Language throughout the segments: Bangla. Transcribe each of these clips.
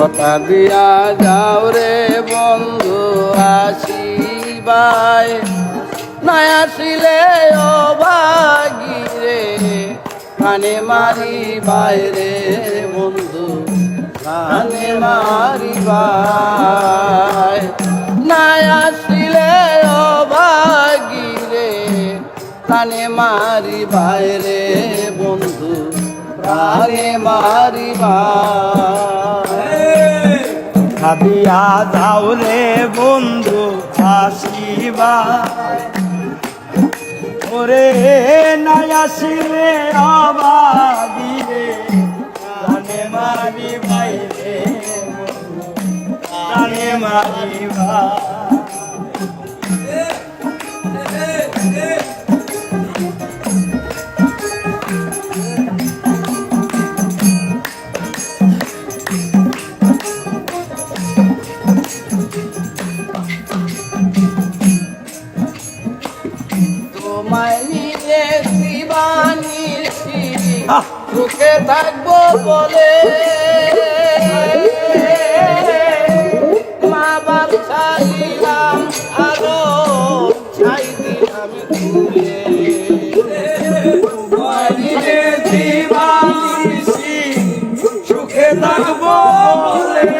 কথা দিয়া যাও রে বন্ধু আসিবাই না আসিলে অভাগী রে, কানে মারি বাইরে বন্ধু, কানে মারি বাই। না আসিলে অভাগী রে, কানে মারি বাইরে বন্ধু প্রাণে মারি বাই। খাদিয়া যাও রে বন্ধু আসিবা ওরে নাই আসিলে অবাদিরে প্রাণে মারি বাইরে প্রাণে মারি তোমায় নিয়ে শিবানীর সুখে থাকব বলে। মা বাপ ছাইলাম আরও ছাই দিলাম তুলে সুখে থাকব বলে।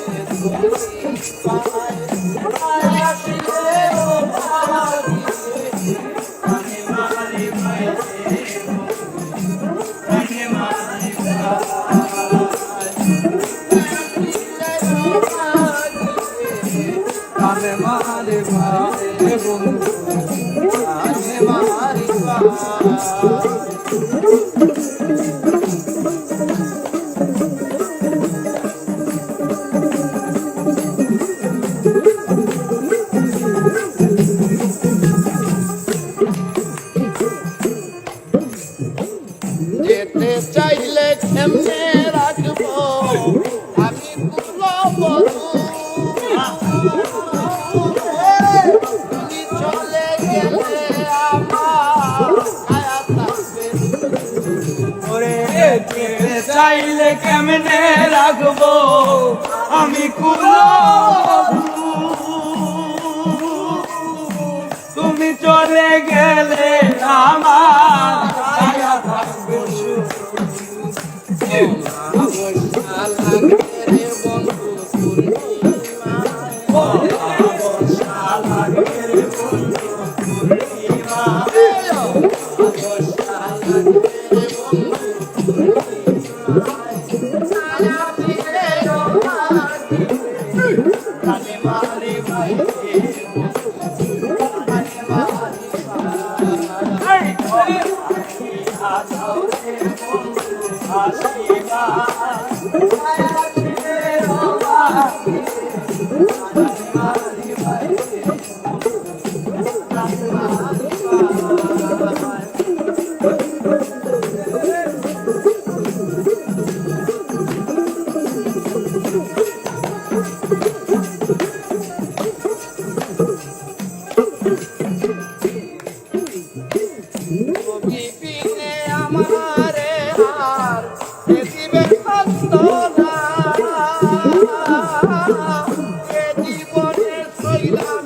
মারে মারে বন্ধু কানে মারি যেতে চাইলে কেমনে চাইলে কেমনে রাখব? আমি কুলো। তুমি চলে গেলে আমার আমারে দিবে এ জীবনে সইলাম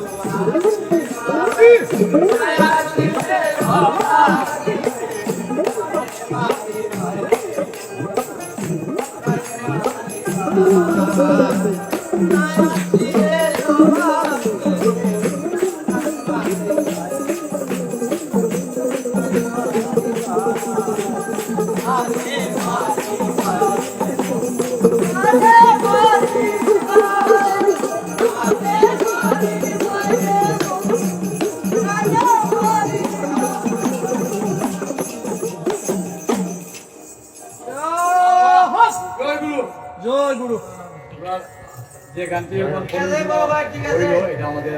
যে গানটি এখন এটা আমাদের